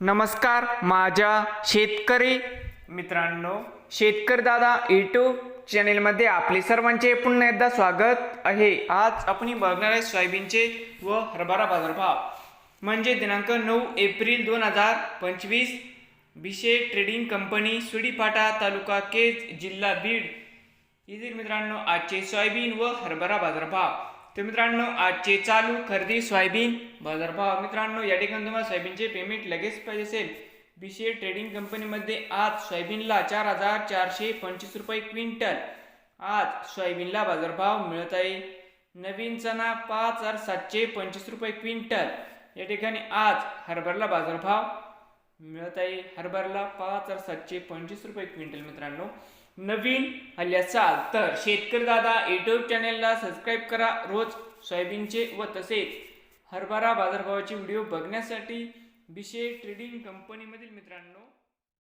नमस्कार माझ्या शेतकरी मित्रांनो शेतकरी दादा यूट्यूब चॅनेलमध्ये आपले सर्वांचे पुन्हा एकदा स्वागत आहे. आज आपण बघणार आहे सोयाबीनचे व हरभरा बाजारभाव. म्हणजे दिनांक नऊ एप्रिल दोन हजार पंचवीस बिशे ट्रेडिंग कंपनी सुडीपाटा तालुका केज जिल्हा बीड. येथील मित्रांनो आजचे सोयाबीन व हरभरा बाजारभाव. तर मित्रांनो आजचे चालू खरेदी सोयाबीन बाजारभाव मित्रांनो या ठिकाणी तुम्हाला सोयाबीनचे पेमेंट लगेच पाहिजे असेल. बीसीए ट्रेडिंग कंपनीमध्ये आज सोयाबीनला चार हजार चारशे पंचवीस रुपये क्विंटल. आज सोयाबीनला बाजारभाव मिळत आहे. नवीन चणा पाच हजार सातशे पंचवीस रुपये क्विंटल. या ठिकाणी आज हरभरला बाजारभाव मिळत आहे हरभरला पाच हजार सातशे पंचवीस रुपये क्विंटल मित्रांनो. नवीन आले असाल तर शेतकरी दादा यूट्यूब चॅनेलला सबस्क्राईब करा. रोज सोयाबीनचे व तसेच हरभरा बाजारभावाचे व्हिडिओ बघण्यासाठी बिशे ट्रेडिंग कंपनीमधील मित्रांनो.